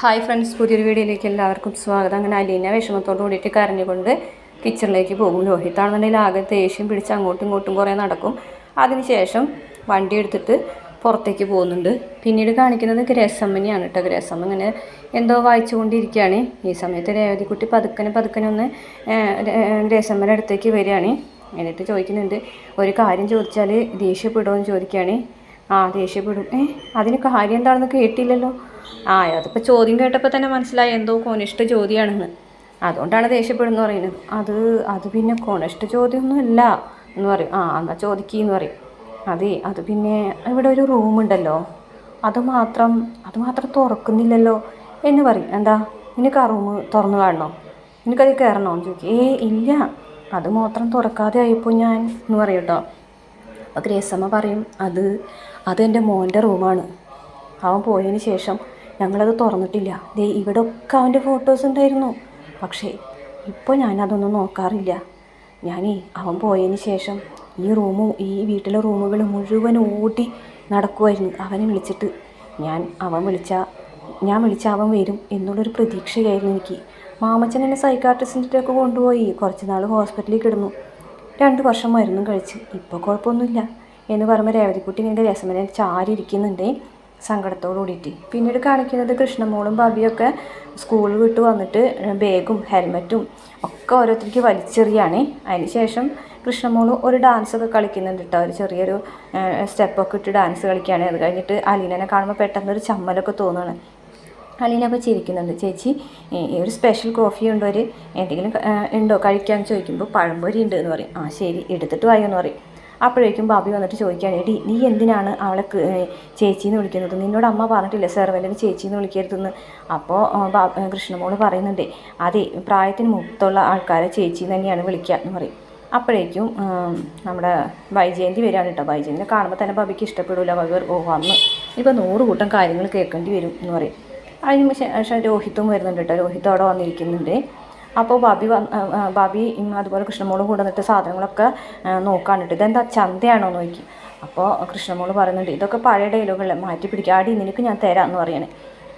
Hi friends പുതിയൊരു വീഡിയോയിലേക്ക് എല്ലാവർക്കും സ്വാഗതം. അങ്ങനെ അലീന വിഷമത്തോട് കൂടിയിട്ട് കരഞ്ഞുകൊണ്ട് കിച്ചണിലേക്ക് പോകും. ലോഹിത്താണെന്നുണ്ടെങ്കിൽ ആകെ ദേഷ്യം പിടിച്ച് അങ്ങോട്ടും ഇങ്ങോട്ടും കുറേ നടക്കും. അതിനുശേഷം വണ്ടി എടുത്തിട്ട് പുറത്തേക്ക് പോകുന്നുണ്ട്. പിന്നീട് കാണിക്കുന്നത് ഗ്രേസമ്മനെയാണ് കേട്ടോ. ഗ്രഹസമ്മ ഇങ്ങനെ എന്തോ വായിച്ചുകൊണ്ടിരിക്കുകയാണ്. ഈ സമയത്ത് രേവതിക്കുട്ടി പതുക്കനെ പതുക്കനെ ഒന്ന് ഗ്രേസമ്മയുടെ അടുത്തേക്ക് വരികയാണ്. എന്നിട്ട് ചോദിക്കുന്നുണ്ട് ഒരു കാര്യം ചോദിച്ചാൽ ദേഷ്യപ്പെടുമോ എന്ന് ചോദിക്കുകയാണ്. ആ ദേഷ്യപ്പെടും. ഏ അതിന് കാര്യം എന്താണെന്ന് കേട്ടില്ലല്ലോ. ആ അതിപ്പോൾ ചോദ്യം കേട്ടപ്പോൾ തന്നെ മനസ്സിലായി എന്തോ കോണിഷ്ട ചോദ്യമാണെന്ന് അതുകൊണ്ടാണ് ദേഷ്യപ്പെടുന്നു പറയുന്നത്. അത് അത് പിന്നെ കോണിഷ്ട ചോദ്യമൊന്നുമല്ല എന്ന് പറയും. ആ എന്നാൽ ചോദിക്കുകയെന്ന് പറയും. അതെ അത് പിന്നെ ഇവിടെ ഒരു റൂമുണ്ടല്ലോ അത് മാത്രം അത് മാത്രം തുറക്കുന്നില്ലല്ലോ എന്ന് പറയും. എന്താ? നിനക്ക് ആ റൂം തുറന്നു കാണണോ? നിനക്കത് കയറണോ? എന്ന് ചോദിക്കും. ഏ ഇല്ല. അത് മാത്രം തുറക്കാതെ ആയപ്പോൾ ഞാൻ എന്ന് പറയും കേട്ടോ. അപ്പോൾ ഗ്രേസമ്മ പറയും അത് അതെന്റെ മോന്റെ റൂമാണ് അവൻ പോയതിന് ശേഷം ഞങ്ങളത് തുറന്നിട്ടില്ല. ദേ ഇവിടെ ഒക്കെ അവന്റെ ഫോട്ടോസ് ഉണ്ടായിരുന്നു. പക്ഷേ ഇപ്പോൾ ഞാനതൊന്നും നോക്കാറില്ല. ഞാനേ അവൻ പോയതിന് ശേഷം ഈ റൂമും ഈ വീട്ടിലെ റൂമുകൾ മുഴുവൻ ഓടി നടക്കുമായിരുന്നു അവനെ വിളിച്ചിട്ട് ഞാൻ അവൻ വിളിച്ച ഞാൻ വിളിച്ച അവൻ വരും എന്നുള്ളൊരു പ്രതീക്ഷയായിരുന്നു എനിക്ക്. മാമച്ചൻ എന്നെ സൈക്കാട്രിസ്റ്റിന്റെ ഒക്കെ കൊണ്ടുപോയി. കുറച്ച് നാൾ ഹോസ്പിറ്റലിൽ കിടന്നു. രണ്ട് വർഷം മരുന്നും കഴിച്ച്. ഇപ്പോൾ കുഴപ്പമൊന്നുമില്ല. എന്ന് പറയുമ്പോൾ രേവതിക്കുട്ടി ഇങ്ങനെ രസമനെ ചാരി ഇരിക്കുന്നുണ്ട് സങ്കടത്തോടു കൂടിയിട്ട്. പിന്നീട് കാണിക്കുന്നത് കൃഷ്ണമോളും ബാബിയൊക്കെ സ്കൂളിൽ വിട്ട് വന്നിട്ട് ബാഗും ഹെൽമറ്റും ഒക്കെ ഓരോരുത്തർക്ക് വലിച്ചെറിയാണ്. അതിന് ശേഷം കൃഷ്ണമോൾ ഒരു ഡാൻസ് ഒക്കെ കളിക്കുന്നുണ്ട് കേട്ടോ ഒരു ചെറിയൊരു സ്റ്റെപ്പൊക്കെ ഇട്ട് ഡാൻസ് കളിക്കുകയാണ്. അത് കഴിഞ്ഞിട്ട് അലീനനെ കാണുമ്പോൾ പെട്ടെന്ന് ഒരു ചമ്മലൊക്കെ തോന്നുകയാണ് അലീന അപ്പോൾ ചിരിക്കുന്നുണ്ട്. ചേച്ചി ഒരു സ്പെഷ്യൽ കോഫി ഉണ്ടോ? ഒരു എന്തെങ്കിലും ഉണ്ടോ? കഴിക്കാമെന്ന് ചോദിക്കുമ്പോൾ പഴംപൊരി ഉണ്ട് എന്ന് പറയും. ആ ശരി എടുത്തിട്ട് വായോ എന്ന് പറയും. അപ്പോഴേക്കും ബാബി വന്നിട്ട് ചോദിക്കുകയാണ് എടി നീ എന്തിനാണ് അവളെ ചേച്ചിന്ന് വിളിക്കുന്നത്? നിന്നോട് അമ്മ പറഞ്ഞിട്ടില്ലേ സെർവന്റിന് ചേച്ചിന്ന് വിളിക്കരുതെന്ന്? അപ്പോൾ കൃഷ്ണമോൾ പറയുന്നുണ്ട് അതെ പ്രായത്തിന് മുത്തുള്ള ആൾക്കാരെ ചേച്ചി തന്നെയാണ് വിളിക്കുക എന്ന് പറയും. അപ്പോഴേക്കും നമ്മുടെ വൈജയന്തി വരികയാണ് കേട്ടോ. വൈജയന്തിനെ കാണുമ്പോൾ തന്നെ ബാബിക്ക് ഇഷ്ടപ്പെടില്ല ബാബി ഓ വന്ന് ഇപ്പോൾ നൂറ് കൂട്ടം കാര്യങ്ങൾ കേൾക്കേണ്ടി വരും എന്ന് പറയും. അതിന് ശേഷം രോഹിത്തും വരുന്നുണ്ട് കേട്ടോ. രോഹിത്ത് അവിടെ വന്നിരിക്കുന്നുണ്ട്. അപ്പോൾ ബാബി വന്ന് ബാബി അതുപോലെ കൃഷ്ണമോളും കൂടെ നിന്നിട്ട് സാധനങ്ങളൊക്കെ നോക്കാനിട്ട് ഇതെന്താ ചന്തയാണോ നോക്കി. അപ്പോൾ കൃഷ്ണമോൾ പറയുന്നുണ്ട് ഇതൊക്കെ പഴയ ഡയലോഗല്ലേ മാറ്റി പിടിക്കുക ആടി നിനക്ക് ഞാൻ തരാം എന്ന് പറയണേ.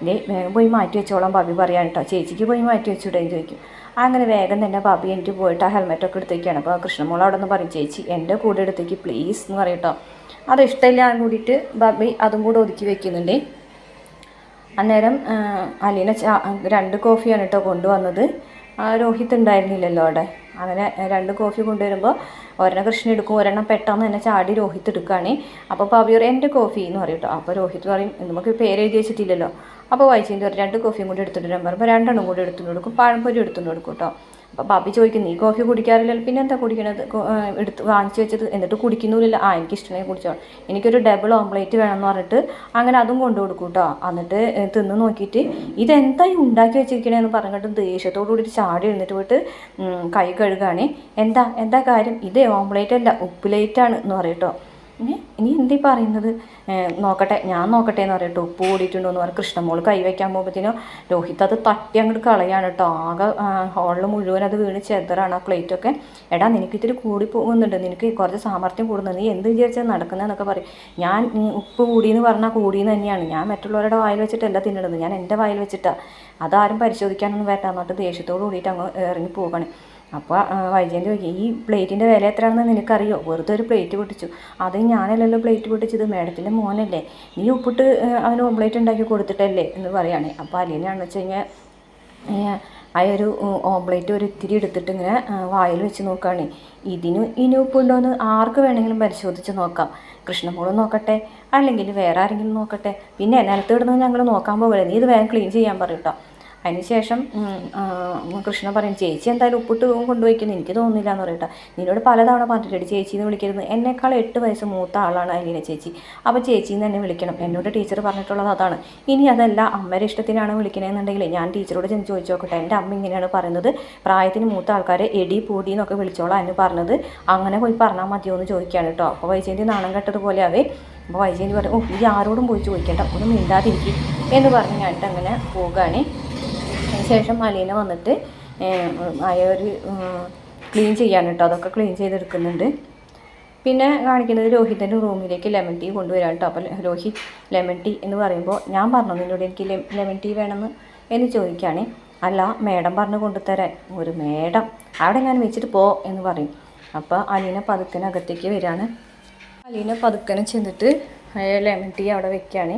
ഇനി വേഗം പോയി മാറ്റി വെച്ചോളാം ബാബി പറയാൻ കേട്ടോ. ചേച്ചിക്ക് പോയി മാറ്റി വെച്ചുവിടേന്ന് ചോദിക്കും. അങ്ങനെ വേഗം തന്നെ ബാബി എനിക്ക് പോയിട്ട് ആ ഹെൽമെറ്റൊക്കെ എടുത്തേക്കാണ്. അപ്പോൾ കൃഷ്ണമോൾ അവിടെ നിന്ന് പറയും ചേച്ചി എന്റെ കൂടെ എടുത്തേക്ക് പ്ലീസ് എന്ന് പറയും കേട്ടോ. അത് ഇഷ്ടമില്ലാന്ന് കൂടിയിട്ട് ബാബി അതും കൂടെ ഒതുക്കി വെക്കുന്നുണ്ട്. അന്നേരം അലീന രണ്ട് കോഫിയാണ് കേട്ടോ കൊണ്ടുവന്നത്. രോഹിത് ഉണ്ടായിരുന്നില്ലല്ലോ അവിടെ. അങ്ങനെ രണ്ട് കോഫി കൊണ്ടുവരുമ്പോൾ ഒരെണ്ണം കൃഷ്ണൻ എടുക്കും ഒരെണ്ണം പെട്ടെന്ന് തന്നെ ചാടി രോഹിത് എടുക്കുകയാണ് അപ്പോൾ പാവി പറയും എന്റെ കോഫി എന്ന് പറയും കേട്ടോ അപ്പോൾ രോഹിത് പറയും നമുക്ക് പേര് എഴുതി വെച്ചിട്ടില്ലല്ലോ. അപ്പോൾ വായിച്ചതിന്റെ രണ്ട് കോഫിയും കൂടി എടുത്തിട്ട് വരാൻ പറയുമ്പോൾ രണ്ടെണ്ണം കൂടി എടുത്തുകൊണ്ട് കൊടുക്കും പഴംപൊരി എടുത്തുകൊണ്ട് കൊടുക്കും കേട്ടോ അപ്പോൾ പാപ്പി ചോദിക്കുന്നു നീ കോഫി കുടിക്കാറില്ലല്ലോ പിന്നെ എന്താ കുടിക്കണത്? എടുത്ത് വാങ്ങിച്ചു വെച്ചത് എന്നിട്ട് കുടിക്കുന്നില്ല ആ എനിക്ക് ഇഷ്ടമായി കുടിച്ചോ എനിക്കൊരു ഡബിൾ ഓംപ്ലേറ്റ് വേണമെന്ന് പറഞ്ഞിട്ട് അങ്ങനെ അതും കൊണ്ടു കൊടുക്കും കേട്ടോ എന്നിട്ട് തിന്ന് നോക്കിയിട്ട് ഇതെന്താ ഈ ഉണ്ടാക്കി വെച്ചിരിക്കണേന്ന് പറഞ്ഞിട്ട് ദേഷ്യത്തോടു കൂടി ചാടി എഴുന്നിട്ട് പോയിട്ട് കൈ കഴുകുകയാണ് എന്താ എന്താ കാര്യം? ഇത് ഓംപ്ലേറ്റ് അല്ല ഉപ്പിലേറ്റാണ് എന്ന് പറയും ഇനി ഇനി എന്തീ പറയുന്നത്? നോക്കട്ടെ ഞാൻ നോക്കട്ടെ എന്ന് പറയട്ടോ ഉപ്പ് കൂടിയിട്ടുണ്ടോ എന്ന് പറഞ്ഞാൽ കൃഷ്ണമോൾ കൈവയ്ക്കാൻ പോകുമ്പോഴത്തേനും രോഹിത് അത് തട്ടി അങ്ങോട്ട് കളയാണ് കേട്ടോ ആകെ ഹോളിൽ മുഴുവൻ അത് വീണ് ചെതറാണ് ആ പ്ലേറ്റൊക്കെ എടാ നിനക്ക് ഇത്തിരി കൂടി പോകുന്നുണ്ട്. നിനക്ക് കുറച്ച് സാമർത്ഥ്യം കൂടുന്നത് നീ എന്ത് വിചാരിച്ചാൽ നടക്കുന്നതെന്നൊക്കെ പറയും. ഞാൻ ഉപ്പ് കൂടിയെന്ന് പറഞ്ഞാൽ കൂടിയെന്ന് തന്നെയാണ്. ഞാൻ മറ്റുള്ളവരുടെ വായിൽ വെച്ചിട്ടല്ല തിന്നണത്. ഞാൻ എന്റെ വായിൽ വെച്ചിട്ടാണ് അതാരും പരിശോധിക്കാനൊന്നും എന്നിട്ട് ദേഷ്യത്തോട് കൂടിയിട്ട് അങ്ങ് ഇറങ്ങി പോകണേ. അപ്പോൾ വൈജയന്തി ചോദിക്കും ഈ പ്ലേറ്റിന്റെ വില എത്രയാണെന്ന് നിനക്കറിയോ? വെറുതെ ഒരു പ്ലേറ്റ് പൊട്ടിച്ചു. അത് ഞാനല്ലല്ലോ പ്ലേറ്റ് പൊട്ടിച്ചത് മേഡത്തിന്റെ മോനല്ലേ. നീ ഉപ്പിട്ട് അവന് ഓംപ്ലേറ്റ് ഉണ്ടാക്കി കൊടുത്തിട്ടല്ലേ? എന്ന് പറയുകയാണ് അപ്പോൾ അലീനാണെന്ന് വെച്ച് കഴിഞ്ഞാൽ ആ ഒരു ഓംപ്ലേറ്റ് ഒരു ഇത്തിരി എടുത്തിട്ട് ഇങ്ങനെ വായിൽ വെച്ച് നോക്കുകയാണ് ഇതിന് ഇനി ഉപ്പുണ്ടോയെന്ന് ആർക്ക് വേണമെങ്കിലും പരിശോധിച്ച് നോക്കാം. കൃഷ്ണമോളും നോക്കട്ടെ അല്ലെങ്കിൽ വേറെ ആരെങ്കിലും നോക്കട്ടെ. പിന്നെ നിലത്ത് ഇടുന്നത് ഞങ്ങൾ നോക്കാൻ പോകില്ല? നീ ഇത് വേഗം ക്ലീൻ ചെയ്യാൻ പറയൂട്ടോ അതിനുശേഷം കൃഷ്ണ പറയും ചേച്ചി എന്തായാലും ഉപ്പിട്ട് കൊണ്ടുപോയിക്കുന്നു എനിക്ക് തോന്നുന്നില്ല എന്ന് പറയട്ടെ. നിന്നോട് പലതവണ പറഞ്ഞിട്ടുണ്ട് ചേച്ചി എന്ന് വിളിക്കരുത്. എന്നെക്കാൾ എട്ട് വയസ്സ് മൂത്ത ആളാണ് അലീന ചേച്ചി. അപ്പോൾ ചേച്ചി എന്ന് തന്നെ വിളിക്കണം. എന്നോട് ടീച്ചർ പറഞ്ഞിട്ടുള്ളത് അതാണ്. ഇനി അതല്ല അമ്മയുടെ ഇഷ്ടത്തിനാണ് വിളിക്കണമെന്നുണ്ടെങ്കിൽ ഞാൻ ടീച്ചറോട് ചെന്ന് ചോദിച്ചു നോക്കട്ടെ. എന്റെ അമ്മ ഇങ്ങനെയാണ് പറയുന്നത്. പ്രായത്തിന് മൂത്ത ആൾക്കാരെ എടി പൂടി എന്നൊക്കെ വിളിച്ചോളാം എന്ന് പറഞ്ഞത്. അങ്ങനെ പോയി പറഞ്ഞാൽ മതിയോ എന്ന് ചോദിക്കുകയാണ് കേട്ടോ. അപ്പോൾ വൈജയന്തി നാണം കെട്ടതുപോലെ ആവേ. അപ്പോൾ വൈജയന്തി പറഞ്ഞു ഓ ഈ ആരോടും പോയി ചോദിക്കേണ്ട. ഒന്നും മിണ്ടാതിരിക്കും. എന്ന് പറഞ്ഞ് ഞാനിട്ട് അങ്ങനെ പോവുകയാണ് ശേഷം അലീന വന്നിട്ട് ആയ ഒരു ക്ലീൻ ചെയ്യാൻ കേട്ടോ അതൊക്കെ ക്ലീൻ ചെയ്തെടുക്കുന്നുണ്ട്. പിന്നെ കാണിക്കുന്നത് രോഹിത്തിന്റെ റൂമിലേക്ക് ലെമൺ ടീ കൊണ്ടുവരാം കേട്ടോ അപ്പോൾ രോഹിത് ലെമൺ ടീ എന്ന് പറയുമ്പോൾ ഞാൻ പറഞ്ഞു നിന്നോട് എനിക്ക് ലെമൺ ടീ വേണമെന്ന് എന്ന് ചോദിക്കുകയാണേ അല്ല മേഡം പറഞ്ഞു കൊണ്ടുതരാൻ. ഒരു മേഡം. അവിടെ ഞാൻ വെച്ചിട്ട് പോ എന്ന് പറയും. അപ്പോൾ അലീന പതുക്കനകത്തേക്ക് വരികയാണ് അലീന പതുക്കനെ ചെന്നിട്ട് ലെമൺ ടീ അവിടെ വെക്കുകയാണ്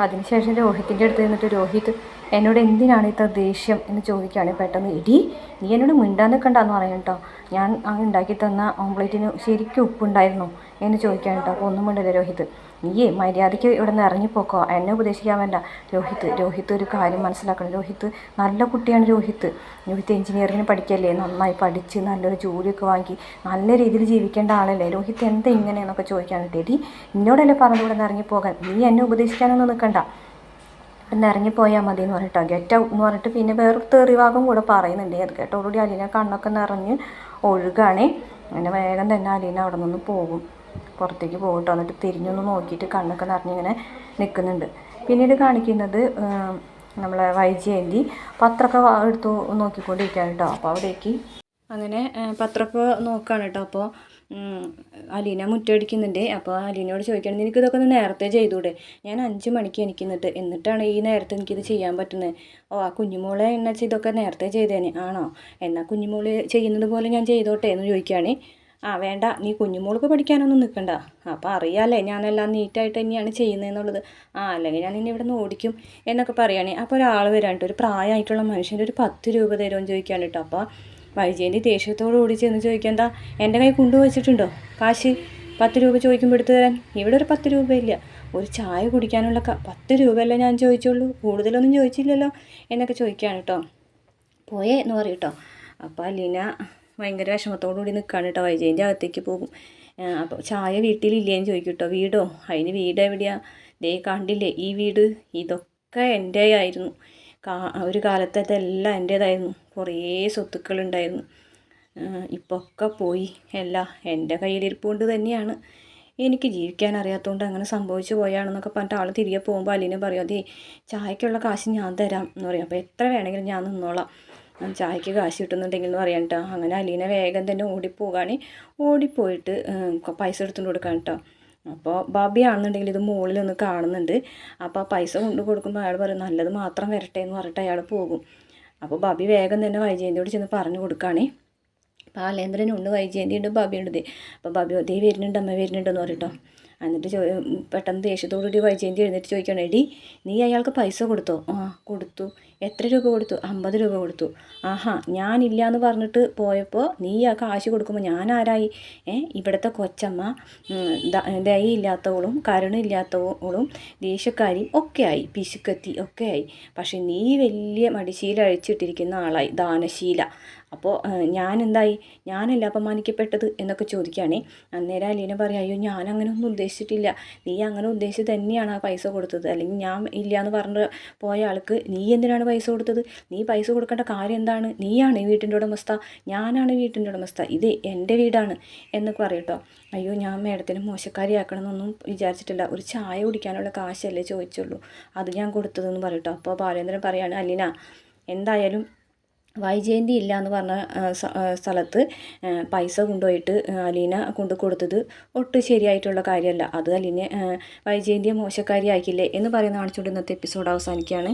അതിനുശേഷം രോഹിത്തിന്റെ അടുത്ത് നിന്നിട്ട് രോഹിത് എന്നോട് എന്തിനാണ് ഇത്ര ദേഷ്യം? എന്ന് ചോദിക്കുകയാണ് പെട്ടെന്ന്. ഇടി നീ എന്നോട് മിണ്ടാൻ നിൽക്കണ്ടെന്ന് പറയാം കേട്ടോ ഞാൻ ആ ഉണ്ടാക്കി തന്ന ഓംപ്ലേറ്റിന് ശരിക്കും ഉപ്പുണ്ടായിരുന്നു എന്ന് ചോദിക്കുകയാണ് കേട്ടോ അപ്പോൾ ഒന്നും മിണ്ടില്ല രോഹിത്? നീയേ മര്യാദയ്ക്ക് ഇവിടെ നിന്ന് ഇറങ്ങിപ്പോക്കോ എന്നെ ഉപദേശിക്കാൻ വേണ്ട. രോഹിത്ത് രോഹിത്ത് ഒരു കാര്യം മനസ്സിലാക്കണം. രോഹിത്ത് നല്ല കുട്ടിയാണ് രോഹിത്ത് രോഹിത്ത് എഞ്ചിനീയറിംഗിന് പഠിക്കല്ലേ? നന്നായി പഠിച്ച് നല്ലൊരു ജോലിയൊക്കെ വാങ്ങി നല്ല രീതിയിൽ ജീവിക്കേണ്ട ആളല്ലേ? രോഹിത്ത് എന്താ ഇങ്ങനെയെന്നൊക്കെ ചോദിക്കാൻ എടി എന്നോടല്ലേ പറഞ്ഞു ഇവിടെ നിന്ന് ഇറങ്ങിപ്പോകാൻ നീ എന്നെ ഉപദേശിക്കാനൊന്നും നിൽക്കണ്ട. പിന്നെ ഇറങ്ങിപ്പോയാൽ മതി എന്ന് പറഞ്ഞിട്ടോ ഗെറ്റ് ഔട്ട് എന്ന് പറഞ്ഞിട്ട് പിന്നെ വേറെ തെറിവാകം കൂടെ പറയുന്നുണ്ട്. അത് കേട്ടോടുകൂടി അലീന കണ്ണൊക്കെ നിറഞ്ഞ് ഒഴുകാണേ. അങ്ങനെ വേഗം തന്നെ അലീന അവിടെ നിന്ന് പോകും. പുറത്തേക്ക് പോകും കേട്ടോ എന്നിട്ട് തിരിഞ്ഞൊന്ന് നോക്കിയിട്ട് കണ്ണൊക്കെ നിറഞ്ഞിങ്ങനെ നിൽക്കുന്നുണ്ട്. പിന്നീട് കാണിക്കുന്നത് നമ്മളെ വൈജയന്തി പത്രമൊക്കെ എടുത്തു നോക്കിക്കൊണ്ടിരിക്കുകയാണ് കേട്ടോ. അപ്പോൾ അവിടേക്ക് അങ്ങനെ പത്രമൊക്കെ നോക്കുകയാണ് കേട്ടോ. അപ്പോൾ അലീന മുറ്റടിക്കുന്നുണ്ട്. അപ്പോൾ അലീനയോട് ചോദിക്കണം നിനക്ക് ഇതൊക്കെ ഒന്ന് നേരത്തെ ചെയ്തൂടെ ഞാൻ അഞ്ച് മണിക്ക് എനിക്കുന്നിട്ട് എന്നിട്ടാണ് ഈ നേരത്തെ എനിക്കിത് ചെയ്യാൻ പറ്റുന്നത് ഓ ആ കുഞ്ഞുമോളെ എന്നുവെച്ചാൽ ഇതൊക്കെ നേരത്തെ ചെയ്തേനെ? ആണോ? എന്നാൽ കുഞ്ഞുമോൾ ചെയ്യുന്നത് പോലെ ഞാൻ ചെയ്തോട്ടെ? എന്ന് ചോദിക്കുകയാണ്. ആ വേണ്ട. നീ കുഞ്ഞുമോൾക്ക് പഠിക്കാനൊന്നും നിൽക്കണ്ട അപ്പോൾ അറിയാമല്ലേ ഞാനെല്ലാം നീറ്റായിട്ട് തന്നെയാണ് ചെയ്യുന്നതെന്നുള്ളത്. ആ അല്ലെങ്കിൽ ഞാൻ നിന്നെ ഇവിടെ നിന്ന് ഓടിക്കും എന്നൊക്കെ പറയുകയാണെ അപ്പോൾ ഒരാൾ വരാണ്ട് ഒരു പ്രായമായിട്ടുള്ള മനുഷ്യന്റെ ഒരു പത്ത് രൂപ തരുമെന്ന് ചോദിക്കുകയാണ് കേട്ടോ. അപ്പോൾ വൈജയന്റെ ദേഷ്യത്തോട് ഓടി ചെന്ന് ചോദിക്കേണ്ട എന്റെ കൈ കൊണ്ടുവച്ചിട്ടുണ്ടോ കാശ് പത്ത് രൂപ ചോദിക്കുമ്പോൾ എടുത്തു തരാൻ. ഇവിടെ ഒരു പത്ത് രൂപയില്ല ഒരു ചായ കുടിക്കാനുള്ള പത്ത് രൂപയല്ലേ ഞാൻ ചോദിച്ചുള്ളൂ. കൂടുതലൊന്നും ചോദിച്ചില്ലല്ലോ എന്നൊക്കെ ചോദിക്കുകയാണ് കേട്ടോ. പോയേ എന്ന് പറയും അപ്പോൾ അലീന ഭയങ്കര വിഷമത്തോടു കൂടി നിൽക്കുകയാണ് കേട്ടോ വൈജയന്റെ അകത്തേക്ക് പോകും. അപ്പോൾ ചായ വീട്ടിലില്ലേന്ന് ചോദിക്കും കേട്ടോ വീടോ? അതിന് വീട് എവിടെയാണ് ദേ കണ്ടില്ലേ? ഈ വീട് ഇതൊക്കെ എന്റെ ആയിരുന്നു കാ ഒരു കാലത്ത് ഇതെല്ലാം എന്റേതായിരുന്നു കുറേ സ്വത്തുക്കളുണ്ടായിരുന്നു. ഇപ്പോൾ ഒക്കെ പോയി. എല്ലാം എന്റെ കയ്യിലിരിപ്പ് കൊണ്ട് തന്നെയാണ്. എനിക്ക് ജീവിക്കാൻ അറിയാത്തതുകൊണ്ട് അങ്ങനെ സംഭവിച്ചു പോയാണെന്നൊക്കെ പറഞ്ഞിട്ട് ആൾ തിരികെ പോകുമ്പോൾ അലീനെ പറയും അതേ ചായക്കുള്ള കാശ് ഞാൻ തരാം എന്ന് പറയും. അപ്പോൾ എത്ര വേണമെങ്കിലും ഞാൻ നിന്നോളാം. ചായക്ക് കാശ് കിട്ടുന്നുണ്ടെങ്കിൽ എന്ന് പറയാൻ കേട്ടോ അങ്ങനെ അലീന വേഗം തന്നെ ഓടിപ്പോവുകയാണ് ഓടിപ്പോയിട്ട് പൈസ എടുത്തുകൊണ്ട് കൊടുക്കാൻ കേട്ടോ അപ്പോൾ ബാബി ആണെന്നുണ്ടെങ്കിൽ ഇത് മുകളിൽ ഒന്ന് കാണുന്നുണ്ട്. അപ്പോൾ ആ പൈസ കൊണ്ട് കൊടുക്കുമ്പോൾ അയാൾ പറയും നല്ലത് മാത്രം വരട്ടെ എന്ന് പറഞ്ഞിട്ട് അയാൾ പോകും. അപ്പോൾ ബാബി വേഗം തന്നെ വൈജയന്തിയോട് ചെന്ന് പറഞ്ഞു കൊടുക്കുകയാണേ അപ്പോൾ ഉണ്ട് ബാബി ഉണ്ട് അപ്പോൾ ബാബി ദേ വരുന്നുണ്ട് അമ്മ വരുന്നുണ്ടെന്ന് പറയട്ടോ എന്നിട്ട് ചോ പെട്ടെന്ന് ദേഷ്യത്തോടുകൂടി വൈജയന്തി എഴുന്നേറ്റ് ചോദിക്കണം എടി നീ അയാൾക്ക് പൈസ കൊടുത്തോ? ആ കൊടുത്തു. എത്ര രൂപ കൊടുത്തു? അമ്പത് രൂപ കൊടുത്തു. ആഹാ ഞാനില്ല എന്ന് പറഞ്ഞിട്ട് പോയപ്പോൾ നീ ആ കാശ് കൊടുക്കുമ്പോൾ ഞാൻ ആരായി ഏ ഇവിടുത്തെ കൊച്ചമ്മ ദയയില്ലാത്തവളും കരുണയില്ലാത്തവളും ദേഷ്യക്കാരിയും ആയി പിശുക്കത്തി ഒക്കെ ആയി പക്ഷെ നീ വലിയ മടിശീല അഴിച്ചിട്ടിരിക്കുന്ന ആളായി ദാനശീല. അപ്പോൾ ഞാൻ എന്തായി ഞാനല്ല അപമാനിക്കപ്പെട്ടത്? എന്നൊക്കെ ചോദിക്കുകയാണേ. അന്നേരം അലീന പറയും അയ്യോ ഞാൻ അങ്ങനെ ഒന്നും ഉദ്ദേശിച്ചിട്ടില്ല. നീ അങ്ങനെ ഉദ്ദേശിച്ച് തന്നെയാണ് ആ പൈസ കൊടുത്തത്. അല്ലെങ്കിൽ ഞാൻ ഇല്ല എന്ന് പറഞ്ഞ് പോയ ആൾക്ക് നീ എന്തിനാണ് പൈസ കൊടുത്തത്? നീ പൈസ കൊടുക്കേണ്ട കാര്യം എന്താണ്? നീയാണ് ഈ വീട്ടിന്റെ ഉടമസ്ഥ. ഞാനാണ് വീട്ടിന്റെ ഉടമസ്ഥ. ഇത് എന്റെ വീടാണ് എന്നൊക്കെ പറയട്ടോ അയ്യോ ഞാൻ മേഡത്തിന് മോശക്കാരിയാക്കണമെന്നൊന്നും വിചാരിച്ചിട്ടില്ല. ഒരു ചായ കുടിക്കാനുള്ള കാശല്ലേ ചോദിച്ചുള്ളൂ. അത് ഞാൻ കൊടുത്തതെന്ന് പറയട്ടോ അപ്പോൾ ബാലേന്ദ്രൻ പറയാണ് അലീന എന്തായാലും വൈജയന്തി ഇല്ല എന്ന് പറഞ്ഞ സ്ഥലത്ത് പൈസ കൊണ്ടുപോയിട്ട് അലീന കൊണ്ടു കൊടുത്തത് ഒട്ടും ശരിയായിട്ടുള്ള കാര്യമല്ല. അത് അലീനെ വൈജയന്തിയെ മോശക്കാരി ആക്കില്ലേ എന്ന് പറയുന്ന കാണിച്ചുകൊണ്ട് ഇന്നത്തെ എപ്പിസോഡ് അവസാനിക്കുകയാണ്.